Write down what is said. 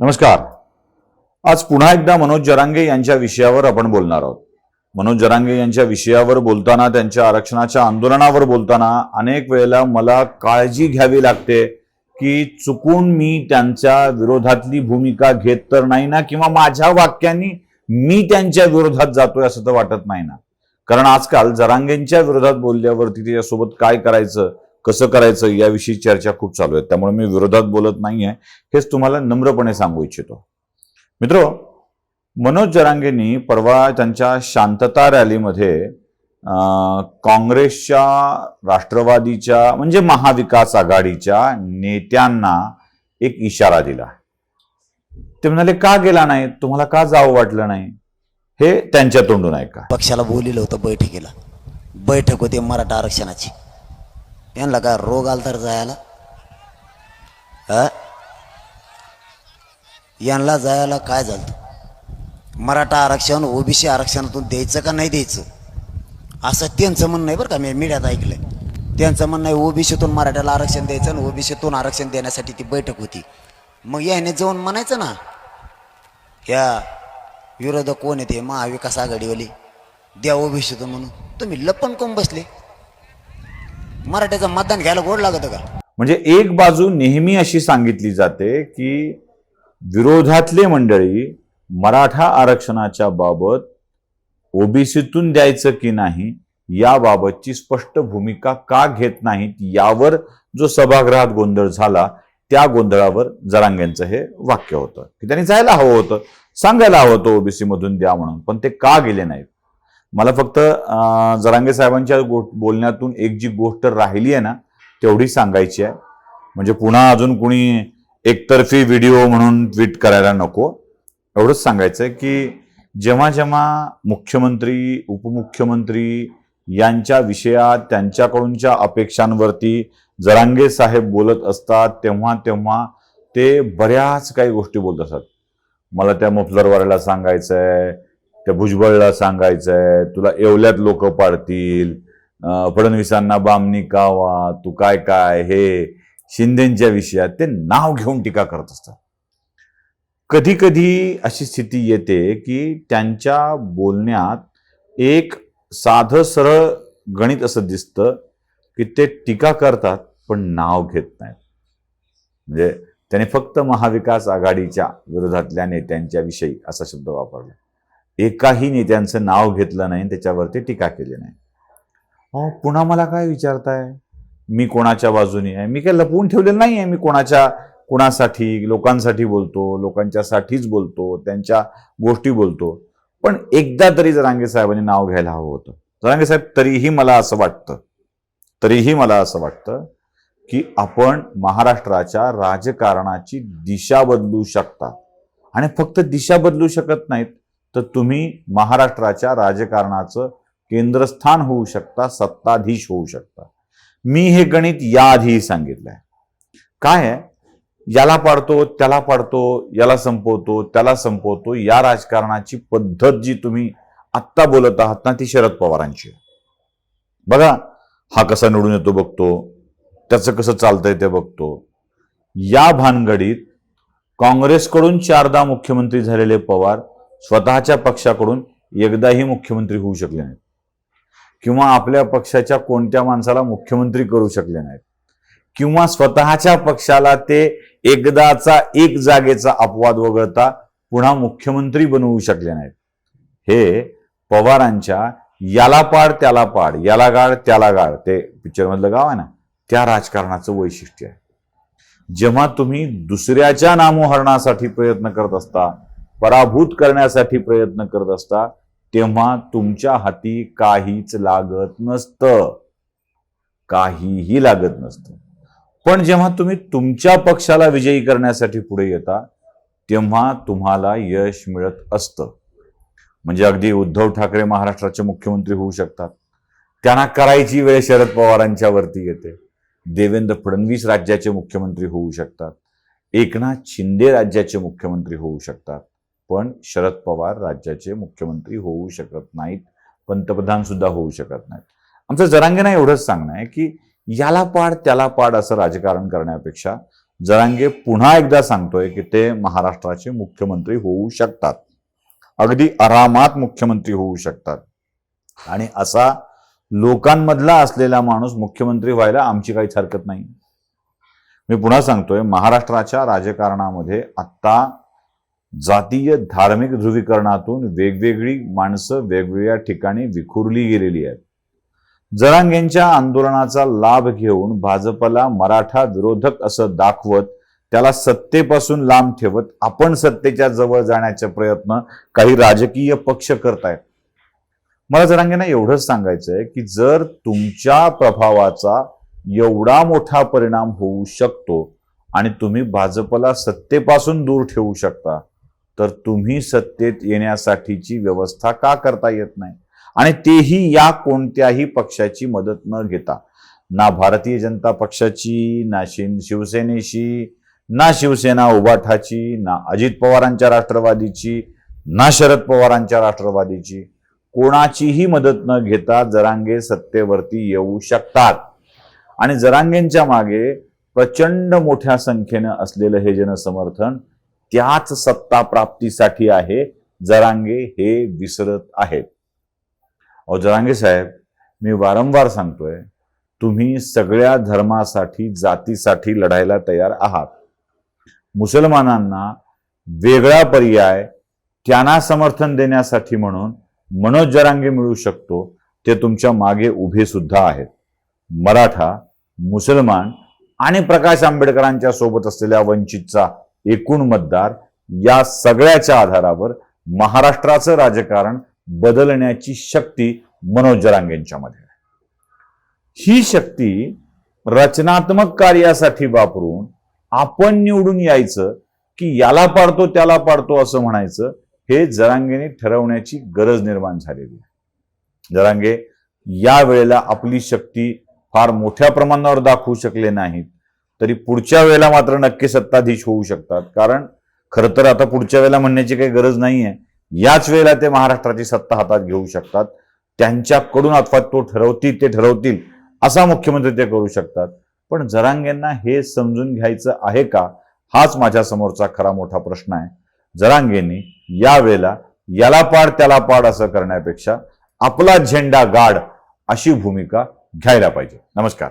नमस्कार. आज पुन्हा एकदा मनोज जरांगे यांच्या विषयावर आपण बोलणार आहोत. मनोज जरांगे यांच्या विषयावर बोलताना त्यांच्या आरक्षणाच्या आंदोलनावर बोलताना अनेक वेळेला मला काळजी घ्यावी लागते की चुकून मी त्यांच्या विरोधातली भूमिका घेत तर नाही ना किंवा माझ्या वाक्यांनी मी त्यांच्या विरोधात जातोय असं तर वाटत नाही ना. कारण आजकाल जरांगेंच्या विरोधात बोलल्यावरती त्याच्यासोबत काय करायचं? कसं करायचं याविषयी चर्चा खूप चालू आहे त्यामुळे मी विरोधात बोलत नाहीये. हेच तुम्हाला नम्रपणे सांगू इच्छितो. मित्र मनोज जरांगेंनी परवा त्यांच्या शांतता रॅलीमध्ये अं, काँग्रेसच्या राष्ट्रवादीच्या म्हणजे महाविकास आघाडीच्या नेत्यांना एक इशारा दिला. ते म्हणाले का गेला नाही? तुम्हाला का जावं वाटलं नाही? हे त्यांच्या तोंडून ऐका. पक्षाला बोलिलं होतं बैठकीला. बैठक होती मराठा आरक्षणाची. यांना काय रोग आला तर जायला? हा? यांना जायला काय झालं मराठा आरक्षण ओबीसी आरक्षणातून द्यायचं का नाही द्यायचं? असं त्यांचं म्हणणं आहे बरं का मी मीडियात ऐकलंय. त्यांचं म्हणणं आहे ओबीसीतून मराठ्याला आरक्षण द्यायचं आणि ओबीसीतून आरक्षण देण्यासाठी ती बैठक होती. मग याने जाऊन म्हणायचं ना ह्या विरोधक कोण येते महाविकास आघाडीवाली. द्या ओबीसीतून म्हणून. तुम्ही लपन कोण बसले. मराठ्याचं मतदान घ्यायला गोड लागतं का? म्हणजे एक बाजू नेहमी अशी सांगितली जाते की विरोधातले मंडळी मराठा आरक्षणाच्या बाबत ओबीसीतून द्यायचं की नाही याबाबतची स्पष्ट भूमिका का घेत नाहीत यावर जो सभागृहात गोंधळ झाला त्या गोंधळावर जरांगेंचं हे वाक्य होतं. की त्यांनी जायला हवं होतं सांगायला हवं होतं ओबीसी मधून द्या म्हणून पण ते का गेले नाहीत? मला फक्त जरांगे साहेबांच्या बोलण्यातून एक जी गोष्ट राहिली आहे ना तेवढी सांगायची आहे. म्हणजे पुन्हा अजून कुणी एकतर्फी व्हिडिओ म्हणून ट्विट करायला नको. एवढंच सांगायचं आहे की जेव्हा जेव्हा मुख्यमंत्री उपमुख्यमंत्री यांच्या विषयात त्यांच्याकडूनच्या अपेक्षांवरती जरांगे साहेब बोलत असतात तेव्हा तेव्हा ते बऱ्याच काही गोष्टी बोलत असतात. मला त्या मफलरवाल्याला सांगायचं आहे त्या भुजबळला सांगायचंय तुला एवल्यात लोक पाडतील फडणवीसांना बामणी कावा तू काय काय हे शिंदेच्या विषयात ते नाव घेऊन टीका करत असतात. कधी कधी अशी स्थिती येते की त्यांच्या बोलण्यात एक साधं सरळ गणित असं दिसतं की ते टीका करतात पण नाव घेत नाहीत. म्हणजे त्याने फक्त महाविकास आघाडीच्या विरोधातल्या नेत्यांच्याविषयी असा शब्द वापरला. एकाही नेत्यांचं नाव घेतलं नाही त्याच्यावरती टीका केली नाही. अहो पुन्हा मला काय विचारताय? मी कोणाच्या बाजूने आहे? मी काय लपवून ठेवलेलं नाही आहे मी कोणाच्या कुणासाठी लोकांसाठी बोलतो लोकांच्यासाठीच बोलतो त्यांच्या गोष्टी बोलतो. पण एकदा तरी जरांगे साहेबांनी नाव घ्यायला हवं होतं. जरांगे साहेब तरीही मला असं वाटतं तरीही मला असं वाटतं की आपण महाराष्ट्राच्या राजकारणाची दिशा बदलू शकता. आणि फक्त दिशा बदलू शकत नाहीत तर तुम्ही महाराष्ट्राच्या राजकारणाचं केंद्रस्थान होऊ शकता सत्ताधीश होऊ शकता. मी हे गणित याआधीही सांगितलंय काय आहे? याला पाडतो त्याला पाडतो याला संपवतो त्याला संपवतो या राजकारणाची पद्धत जी तुम्ही आत्ता बोलत आहात ना ती शरद पवारांची बघा हा कसा निवडून येतो बघतो त्याचं कसं चालतंय ते बघतो. या भानगडीत काँग्रेसकडून चारदा मुख्यमंत्री झालेले पवार स्वतःच्या पक्षाकडून एकदाही मुख्यमंत्री होऊ शकले नाहीत. किंवा आपल्या पक्षाच्या कोणत्या माणसाला मुख्यमंत्री करू शकले नाहीत. किंवा स्वतःच्या पक्षाला ते एकदाचा एक जागेचा अपवाद वगळता पुन्हा मुख्यमंत्री बनवू शकले नाहीत. हे पवारांच्या याला पाड त्याला पाड याला गाड त्याला गाड ते पिक्चरमधलं गाव आहे ना त्या राजकारणाचं वैशिष्ट्य आहे. जेव्हा तुम्ही दुसऱ्याच्या नामोहरणासाठी प्रयत्न करत असता पराभूत करण्यासाठी प्रयत्न करत असता तेव्हा तुमच्या हाती काहीच लागत नसतं. काहीही लागत नसतं. पण जेव्हा तुम्ही तुमच्या पक्षाला विजयी करण्यासाठी पुढे येता तेव्हा तुम्हाला यश मिळत असतं. म्हणजे अगदी उद्धव ठाकरे महाराष्ट्राचे मुख्यमंत्री होऊ शकतात. त्यांना करायची वेळ शरद पवारांच्या वरती येते. देवेंद्र फडणवीस राज्याचे मुख्यमंत्री होऊ शकतात. एकनाथ शिंदे राज्याचे मुख्यमंत्री होऊ शकतात. पण शरद पवार राज्याचे मुख्यमंत्री होऊ शकत नाहीत पंतप्रधान सुद्धा होऊ शकत नाहीत. आमचं जरांगेना एवढंच सांगणं आहे की याला पाड त्याला पाड असं राजकारण करण्यापेक्षा जरांगे पुन्हा एकदा सांगतोय की ते महाराष्ट्राचे मुख्यमंत्री होऊ शकतात. अगदी आरामात मुख्यमंत्री होऊ शकतात. आणि असा लोकांमधला असलेला माणूस मुख्यमंत्री व्हायला आमची काहीच हरकत नाही. मी पुन्हा सांगतोय महाराष्ट्राच्या राजकारणामध्ये आत्ता जातीय धार्मिक ध्रुवीकरणातून वेगवेगळी माणसं वेगवेगळ्या ठिकाणी विखुरली गेलेली आहेत. जरांगेंच्या आंदोलनाचा लाभ घेऊन भाजपला मराठा विरोधक असं दाखवत त्याला सत्तेपासून लांब ठेवत आपण सत्तेच्या जवळ जाण्याचे प्रयत्न काही राजकीय पक्ष करतायत. मला जरांगेंना एवढंच सांगायचं आहे की जर तुमच्या प्रभावाचा एवढा मोठा परिणाम होऊ शकतो आणि तुम्ही भाजपला सत्तेपासून दूर ठेवू शकता तर तुम्ही सत्तेत येण्यासाठीची व्यवस्था का करता येत नाही? आणि तेही या कोणत्याही पक्षाची मदत न घेता. ना भारतीय जनता पक्षाची ना शिवसेनेशी ना शिवसेना उभाठाची ना अजित पवारांच्या राष्ट्रवादीची ना शरद पवारांच्या राष्ट्रवादीची कोणाचीही मदत न घेता जरांगे सत्तेवरती येऊ शकतात. आणि जरांगेंच्या मागे प्रचंड मोठ्या संख्येनं असलेलं हे जनसमर्थन त्याच सत्ता प्राप्तीसाठी आहे जरांगे हे विसरत आहेत. अहो जरांगे साहेब मी वारंवार सांगतोय तुम्ही सगळ्या धर्मासाठी जातीसाठी लढायला तयार आहात. मुसलमानांना वेगळा पर्याय त्यांना समर्थन देण्यासाठी म्हणून मनोज जरांगे मिळू शकतो ते तुमच्या मागे उभे सुद्धा आहेत. मराठा मुसलमान आणि प्रकाश आंबेडकरांच्या सोबत असलेल्या वंचितचा एकूण मतदार या सगळ्याच्या आधारावर महाराष्ट्राचं राजकारण बदलण्याची शक्ती मनोज जरांगेंच्या मध्ये आहे. ही शक्ती रचनात्मक कार्यासाठी वापरून आपण निवडून यायचं की याला पाडतो त्याला पाडतो असं म्हणायचं हे जरांगेने ठरवण्याची गरज निर्माण झालेली आहे. जरांगे या वेळेला आपली शक्ती फार मोठ्या प्रमाणावर दाखवू शकले नाहीत. तरी पुढच्या वेळेला मात्र नक्की सत्ताधीश होऊ शकतात. कारण खरं तर आता पुढच्या वेळेला म्हणण्याची काही गरज नाहीये. याच वेळेला ते महाराष्ट्राची सत्ता हातात घेऊ शकतात. त्यांच्याकडून अथवा तो ठरवतील ते ठरवतील असा मुख्यमंत्री ते करू शकतात. पण जरांगेंना हे समजून घ्यायचं आहे का? हाच माझ्या समोरचा खरा मोठा प्रश्न आहे. जरांगेंनी यावेळेला याला पाड त्याला पाड असं करण्यापेक्षा आपला झेंडा गाड अशी भूमिका घ्यायला पाहिजे. नमस्कार.